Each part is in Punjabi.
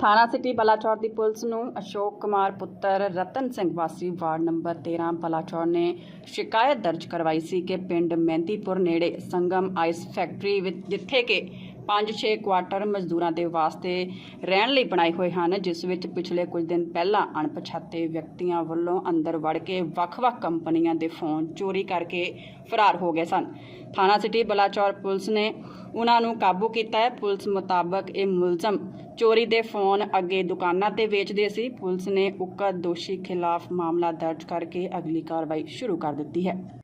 ਥਾਣਾ ਸਿਟੀ ਬਲਾਚੌਰ ਦੀ ਪੁਲਿਸ ਨੂੰ ਅਸ਼ੋਕ ਕੁਮਾਰ ਪੁੱਤਰ ਰਤਨ ਸਿੰਘ ਵਾਸੀ ਵਾਰਡ ਨੰਬਰ 13 ਬਲਾਚੌਰ ਨੇ ਸ਼ਿਕਾਇਤ ਦਰਜ ਕਰਵਾਈ ਸੀ ਕਿ ਪਿੰਡ ਮਹਿੰਦੀਪੁਰ ਨੇੜੇ ਸੰਗਮ ਆਈਸ ਫੈਕਟਰੀ ਵਿੱਚ, ਜਿੱਥੇ ਕਿ 5-6 ਕੁਆਟਰ ਮਜ਼ਦੂਰਾਂ ਦੇ ਵਾਸਤੇ ਰਹਿਣ ਲਈ ਬਣਾਏ ਹੋਏ ਹਨ, ਜਿਸ ਵਿੱਚ ਪਿਛਲੇ ਕੁਝ ਦਿਨ ਪਹਿਲਾਂ ਅਣਪਛਾਤੇ ਵਿਅਕਤੀਆਂ ਵੱਲੋਂ ਅੰਦਰ ਵੜ ਕੇ ਵੱਖ-ਵੱਖ ਕੰਪਨੀਆਂ ਦੇ ਫੋਨ ਚੋਰੀ ਕਰਕੇ ਫਰਾਰ ਹੋ ਗਏ ਸਨ। ਥਾਣਾ ਸਿਟੀ ਬਲਾਚੌਰ ਪੁਲਿਸ ਨੇ ਉਹਨਾਂ ਨੂੰ ਕਾਬੂ ਕੀਤਾ ਹੈ। ਪੁਲਿਸ ਮੁਤਾਬਕ ਇਹ ਮੁਲਜ਼ਮ ਚੋਰੀ ਦੇ ਫੋਨ ਅੱਗੇ ਦੁਕਾਨਾਂ ਤੇ ਵੇਚਦੇ ਸੀ। ਪੁਲਿਸ ਨੇ ਉਕਤ ਦੋਸ਼ੀ ਖਿਲਾਫ ਮਾਮਲਾ ਦਰਜ ਕਰਕੇ ਅਗਲੀ ਕਾਰਵਾਈ ਸ਼ੁਰੂ ਕਰ ਦਿੱਤੀ ਹੈ।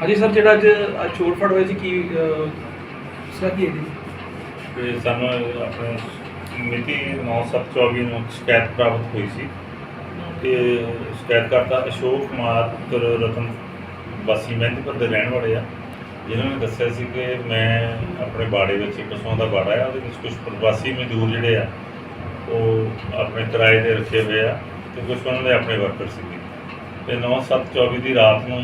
ਹਾਂਜੀ ਸਰ, ਜਿਹੜਾ ਅੱਜ ਅੱਜ ਚੋਰ ਫੜ ਹੋਇਆ ਸੀ, ਕੀ ਸਰ ਕੀ ਹੈ ਜੀ? ਤੇ ਸਾਨੂੰ ਆਪਣੇ ਮਿਤੀ 9724 ਨੂੰ ਸ਼ਿਕਾਇਤ ਪ੍ਰਾਪਤ ਹੋਈ ਸੀ। ਕਿ ਸ਼ਿਕਾਇਤਕਰਤਾ ਅਸ਼ੋਕ ਕੁਮਾਰ, ਪੁੱਤਰ ਰਤਨ ਵਾਸੀ ਮਹਿੰਦਪੁਰ ਦੇ ਰਹਿਣ ਵਾਲੇ ਆ। ਜਿਨ੍ਹਾਂ ਨੇ ਦੱਸਿਆ ਸੀ ਕਿ ਮੈਂ ਆਪਣੇ ਬਾੜੇ ਵਿੱਚ ਇੱਕ ਪਸ਼ੂਆਂ ਦਾ ਬਾੜਾ ਆ, ਉਹਦੇ ਵਿੱਚ ਕੁਝ ਪ੍ਰਵਾਸੀ ਮਜ਼ਦੂਰ ਜਿਹੜੇ ਆ, ਉਹ ਆਪਣੇ ਕਿਰਾਏ ਤੇ ਰੱਖੇ ਹੋਏ ਆ ਤੇ ਕੁਝ ਉਹਨਾਂ ਦੇ ਆਪਣੇ ਵਰਕਰ ਸੀਗੇ। ਤੇ 9724 ਦੀ ਰਾਤ ਨੂੰ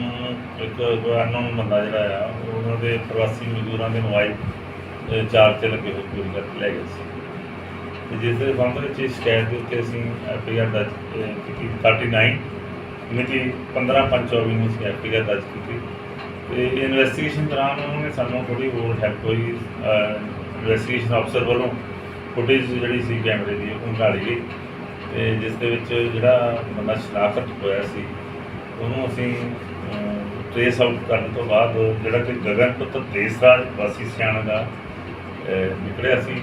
ਇੱਕ ਅਨਨੋਨ ਬੰਦਾ ਜਿਹੜਾ ਆ, ਉਹਨਾਂ ਦੇ ਪ੍ਰਵਾਸੀ ਮਜ਼ਦੂਰਾਂ ਦੇ ਮੋਬਾਈਲ ਅਹ ਚਾਰਜ ਤੇ ਲੱਗੇ ਹੋਏ ਚੋਰੀ ਕਰਕੇ ਲੈ ਗਏ ਸੀ। ਤੇ ਜਿਸ ਦੇ ਸੰਬੰਧ ਵਿੱਚ ਇਸ ਸ਼ਿਕਾਇਤ ਦੇ ਉੱਤੇ ਅਸੀਂ ਐਫਆਈਆਰ ਦਰਜ ਕੀਤੀ 39 ਮਿਤੀ 15/5/24 ਨੂੰ ਅਸੀਂ ਐਫਆਈਆਰ ਦਰਜ ਕੀਤੀ। ਤੇ ਇਨਵੈਸਟੀਗੇਸ਼ਨ ਦੌਰਾਨ ਉਹਨਾਂ ਨੇ ਸਾਨੂੰ ਥੋੜੀ ਹੋਰ ਹੈਲਪ ਹੋਈ ਇਨਵੈਸਟੀਗੇਸ਼ਨ ਅਫਸਰ ਵੱਲੋਂ ਫੁਟੇਜ ਜਿਹੜੀ ਸੀ ਕੈਮਰੇ ਦੀ, ਉਹ ਨਿਕਾਲੀ ਗਈ। ਤੇ ਜਿਸ ਦੇ ਵਿੱਚ ਜਿਹੜਾ ਬੰਦਾ ਸ਼ਨਾਖਤ ਹੋਇਆ ਸੀ ਉਹਨੂੰ ਅਸੀਂ ਟ੍ਰੇਸ ਆਊਟ ਕਰਨ ਤੋਂ ਬਾਅਦ ਜਿਹੜਾ ਕਿ ਗਗਨ ਪੁੱਤਰ ਦੇਸਰਾਜ ਵਾਸੀ ਸਿਆਣਾ ਦਾ ਨਿਕਲਿਆ ਸੀ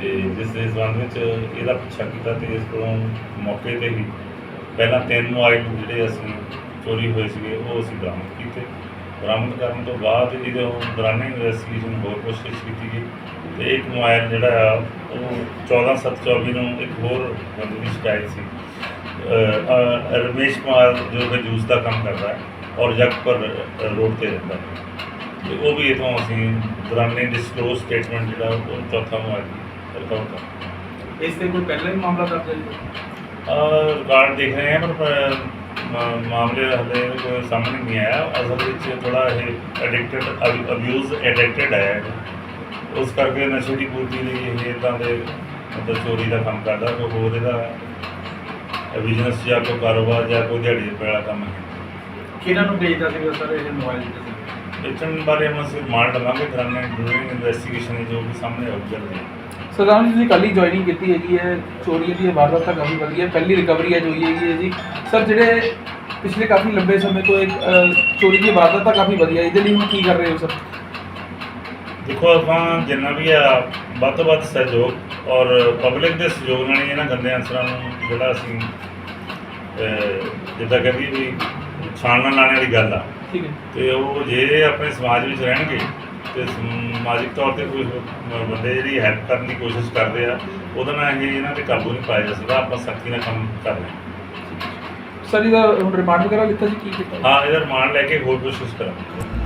ਤੇ ਜਿਸ ਦੇ ਸੰਬੰਧ ਵਿੱਚ ਇਹਦਾ ਪਿੱਛਾ ਕੀਤਾ ਤੇ ਇਸ ਕੋਲੋਂ ਮੌਕੇ ਤੇ ਹੀ ਪਹਿਲਾਂ ਤਿੰਨ ਮੋਬਾਈਲ ਜਿਹੜੇ ਅਸੀਂ ਚੋਰੀ ਹੋਏ ਸੀਗੇ, ਉਹ ਅਸੀਂ ਬਰਾਮਦ ਕੀਤੇ। ਬਰਾਮਦ ਕਰਨ ਤੋਂ ਬਾਅਦ ਇਹਦੇ ਦੌਰਾਨੇ ਇਨਵੈਸਟੀਗੇਸ਼ਨ ਹੋਰ ਕੋਸ਼ਿਸ਼ ਕੀਤੀ ਗਈ ਤੇ ਇੱਕ ਮੋਬਾਈਲ ਜਿਹੜਾ ਆ, ਉਹ 14724 ਨੂੰ ਇੱਕ ਹੋਰ ਬੰਦੇ ਦੀ ਸ਼ਿਕਾਇਤ ਸੀ। ਰਮੇਸ਼ ਕੁਮਾਰ ਜੋ ਕਿ ਜੂਸ ਦਾ ਕੰਮ ਕਰਦਾ ਹੈ ਔਰ ਜਗਪੁਰ ਰੋਡ ਤੇ ਰਹਿੰਦਾ ਹੈ ਤੇ ਉਹ ਵੀ ਇਥੋਂ ਅਸੀਂ ਦੌਰਾਨੇ ਡਿਸਕਲੋਜ਼ ਸਟੇਟਮੈਂਟ ਜਿਹੜਾ ਉਹ ਚੌਥਾ ਮੋਬਾਈਲ ਰਿਕਵਰ ਕਰ ਇਸ ਤੇ ਕੋਈ ਪਹਿਲਾਂ ਹੀ ਮਾਮਲਾ ਦਰਜ ਹੈ ਜੀ? ਰਿਕਾਰਡ ਦੇਖ ਰਹੇ ਹਾਂ ਪਰ ਮਾਮਲੇ ਹਲੇ ਕੋਈ ਸਾਹਮਣੇ ਨਹੀਂ ਆਇਆ ਅਸਲ ਵਿੱਚ ਥੋੜਾ ਇਹ ਐਡਿਕਟਡ ਅਬਿਊਜ਼ ਐਡਿਕਟਡ ਹੈ। ਉਸ ਕਰਕੇ ਨਸ਼ੇ ਦੀ ਪੂਰਤੀ ਲਈ ਇਹ ਇਦਾਂ ਦੇ ਮਤਲਬ ਚੋਰੀ ਦਾ ਕੰਮ ਕਰਦਾ ਕੋਈ ਹੋਰ ਇਹਦਾ ਬਿਜ਼ਨਸ ਜਾਂ ਕੋਈ ਕਾਰੋਬਾਰ ਜਾਂ ਕੋਈ ਦਿਹਾੜੀ ਵਾਲਾ ਕੰਮ ਹੈ। ਕਿਹਨਾਂ ਨੂੰ ਵੇਚਦਾ ਸੀਗਾ ਸਰ ਇਹ ਮੋਬਾਈਲ ਤੇ? ਵੇਚਣ ਬਾਰੇ हम ਅਸੀਂ ਮਾਰ ਲਵਾਂਗੇ ਕਰਾਂਗੇ ਡੂਰਿੰਗ ਇਨਵੈਸਟੀਗੇਸ਼ਨ ਜੋ ਵੀ ਸਾਹਮਣੇ ਆਉ ਜਲਦੀ ਸਰਦਾਰ ਜੀ ਤੁਸੀਂ ਕੱਲ ਹੀ ਜੁਆਇਨਿੰਗ ਕੀਤੀ ਹੈਗੀ ਹੈ। ਚੋਰੀਆਂ ਦੀ ਵਾਰਦਾਤ ਕਾਫੀ ਵਧੀਆ ਹੈ। ਪਹਿਲੀ ਰਿਕਵਰੀ ਅੱਜ ਹੋਈ ਹੈਗੀ ਹੈ ਜੀ। ਸਰ ਜਿਹੜੇ ਪਿਛਲੇ ਕਾਫੀ ਲੰਬੇ ਸਮੇਂ ਤੋਂ ਇੱਕ ਅ, ਚੋਰੀ ਦੀ ਵਾਰਦਾਤ ਕਾਫੀ ਵਧੀਆ ਹੈ। ਇਹਦੇ ਲਈ ਹੁਣ ਕੀ ਕਰ ਰਹੇ ਹੋ ਸਰ? ਦੇਖੋ ਆਪਾਂ ਜਿੰਨਾ ਵੀ ਆ ਵੱਧ ਤੋਂ ਵੱਧ ਸਹਿਯੋਗ ਔਰ ਪਬਲਿਕ ਦੇ ਸਹਿਯੋਗ ਨਾਲ ਹੀ ਇਹਨਾਂ ਗੰਦੇ ਅਨਸਰਾਂ ਨੂੰ ਜਿਹੜਾ ਅਸੀਂ ਜਿੱਦਾਂ ਕਹਿੰਦੀ ਵੀ ਛਾਣਨਾ ਲਾਣੇ ਵਾਲੀ ਗੱਲ ਆ। ਠੀਕ ਹੈ। ਤੇ ਉਹ ਜੇ ਆਪਣੇ ਸਮਾਜ ਵਿੱਚ ਰਹਿਣਗੇ ਤੇ ਸਮਾਜਿਕ ਤੌਰ ਤੇ ਕੋਈ ਬੰਦੇ ਜਿਹੜੀ ਹੈਲਪ ਕਰਨ ਦੀ ਕੋਸ਼ਿਸ਼ ਕਰਦੇ ਆ ਉਹਦੇ ਨਾਲ ਇਹ ਇਹਨਾਂ ਤੇ ਕਾਬੂ ਨਹੀਂ ਪਾਇਆ ਜਾ ਸਕਦਾ ਆਪਾਂ ਸਖਤੀ ਨਾਲ ਕੰਮ ਕਰ ਰਹੇ ਹਾਂ। ਸਰ ਇਹਦਾ ਹੁਣ ਰਿਮਾਂਡ ਵਗੈਰਾ ਲਿੱਤਾ ਜੀ ਕੀ ਕੀਤਾ ਹਾਂ ਇਹਦਾ ਰਿਮਾਂਡ ਲੈ ਕੇ ਹੋਰ ਕੋਸ਼ਿਸ਼ ਕਰਾਂਗੇ।